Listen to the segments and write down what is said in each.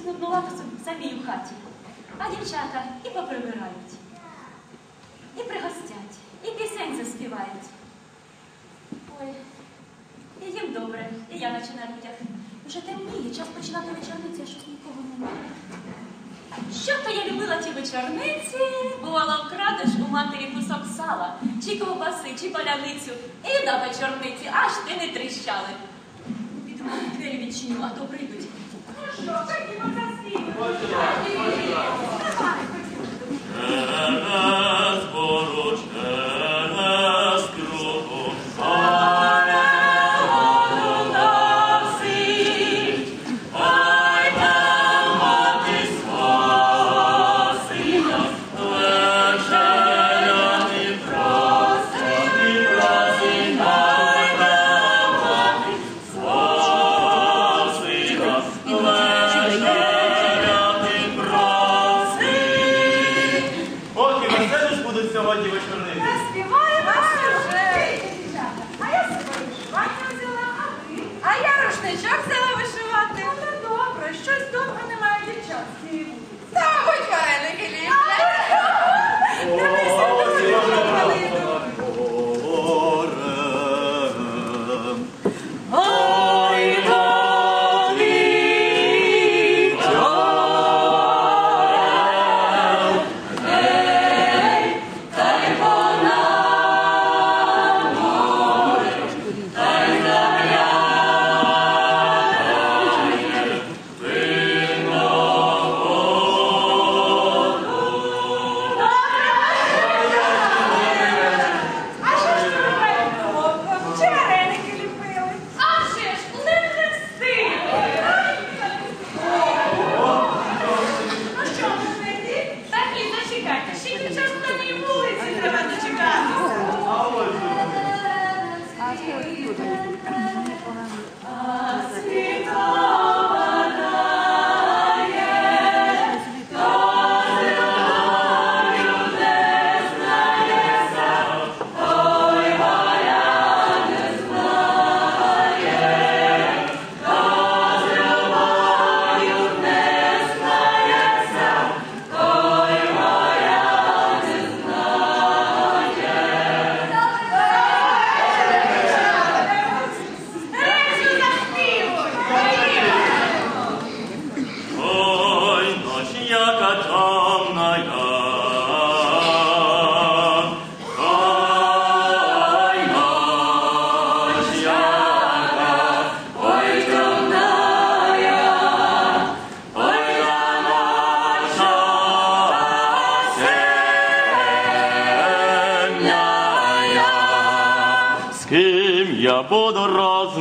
вечорниці. Якось нуднувато собі- самій у хаті, а дівчата і поприбирають, і пригостять, і пісень заспівають. Ой, і їм добре, і я наче на людях. Вже темніє, час починати вечорниці, а щось нікого немає. Що то я любила ті вечорниці, бувала вкрадеш у матері кусок сала, чи ковбаси, чи паляницю, і на вечорниці аж ти не тріщали. Піду двері відчиню, а то прийдуть. Ну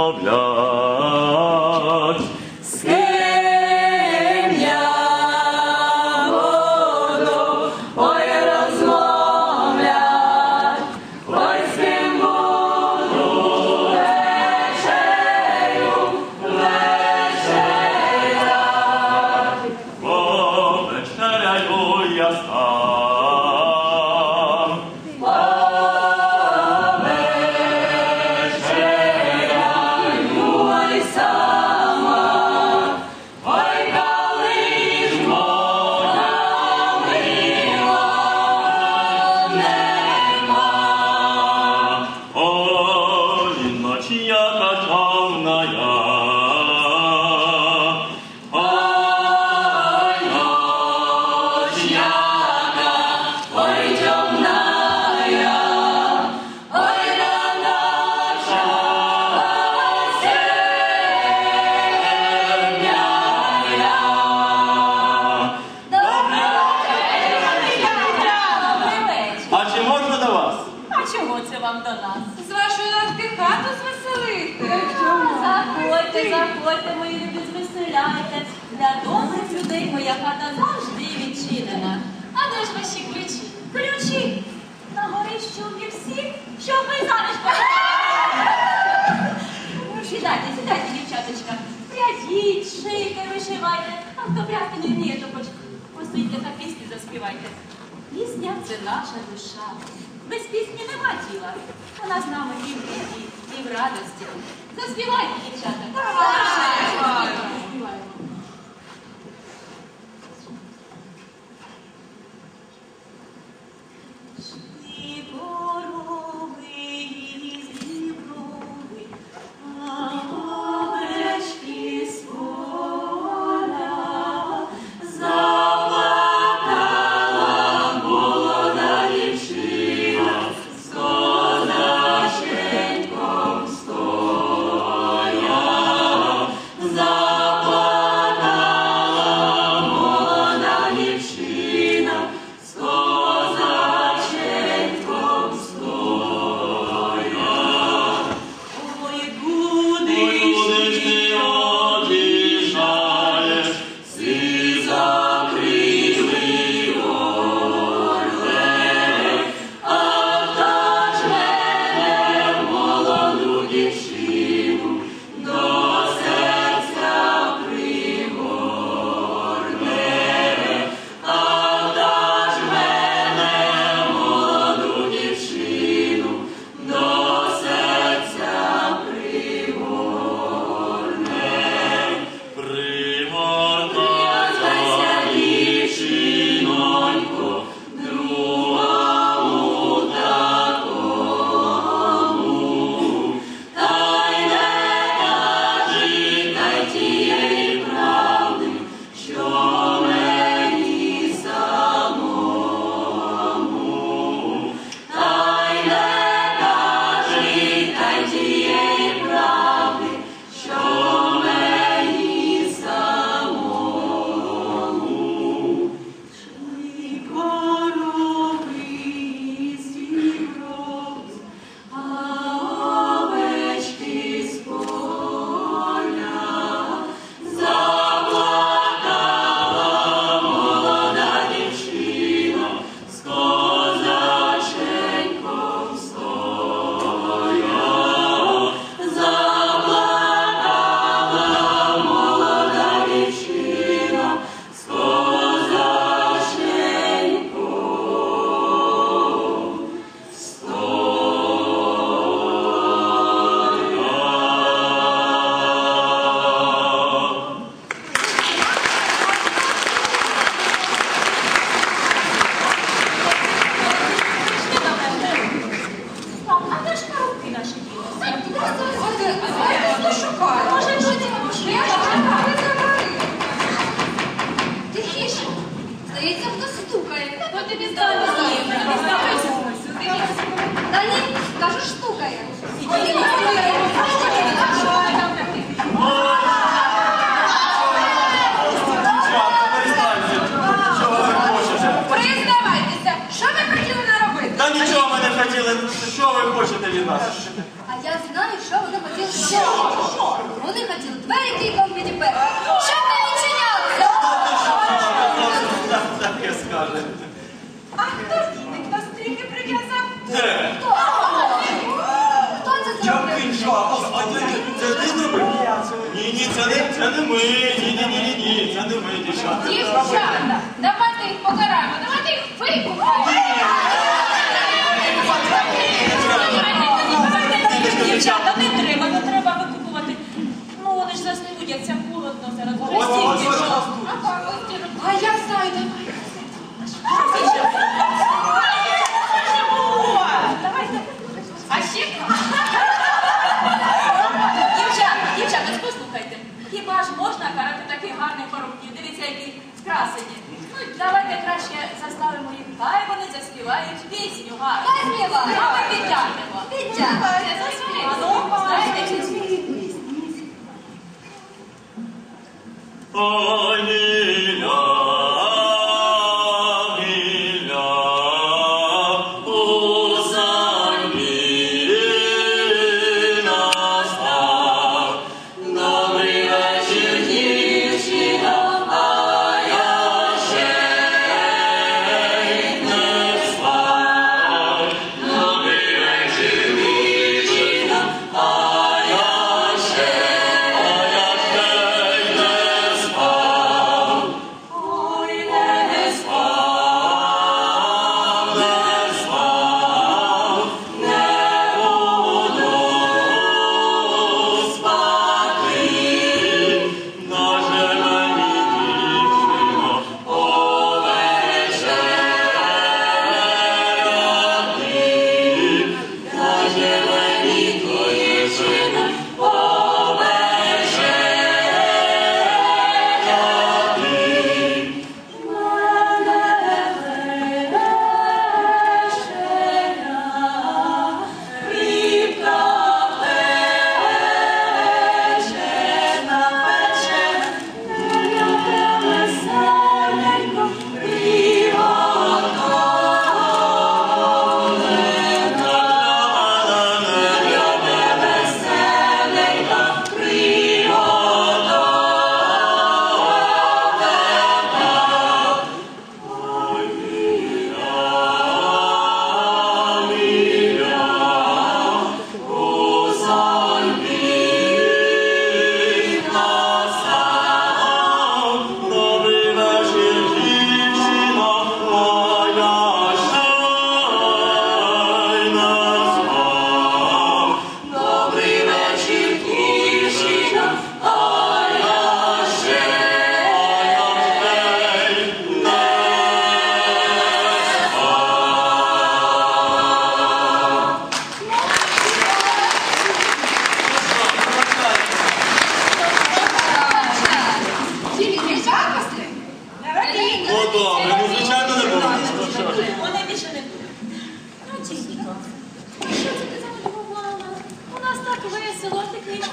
love. Нема. Вам до нас? З вашої ласки хату звеселити. Заходьте, заходьте, мої любі, звеселяйте. Для добрих людей моя хата завжди відчинена. А де ж ваші ключі? Ключі! На горищу є всі, щоб ви заміж поїхали. Ну, Сідайте, сідайте, дівчаточка. Прядіть, шийте, вишивайте. А хто пряти не вміє, то хоч посидьте та пісні заспівайте. Пісня це наша душа. Без пісні нема тіла. Вона з нами і в біді, і в радості. Заспівайте, дівчата. Давай. Ми. Ні, ні, ні, ні, ні, це не ми, дівчата. Дівчата, давайте їх покараємо, давайте їх викупаємо. Дівчата, не треба, не треба викупувати. Ну, вони ж заснудяться холодно зараз. Ось, ось, ось, ось. А я знаю, давай. Давайте. А ще Дівчата, дівчата, ж послухайте. Хіба ж можна карати таких гарних парубків? Дивіться, які вкрасені. Ну, давайте краще заставимо їх. Хай вони заспівають пісню гарну. Хай співають. А ми підтягнемо. Підтягнемо. Знаєте, чи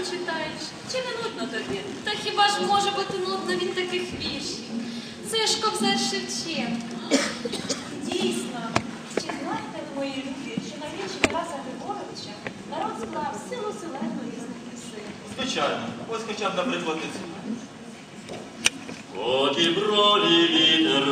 ти читаєш. Чи не нудно тобі? Та хіба ж може бути нудно від таких віршів? Це ж ковзар Шевченка. Дійсно. Чи знаєте ви, мої любі, що на вірші Тараса Григоровича народ склав силу селену різних пісень? Звичайно. Ось хоча б, наприклад. От і бролі вітер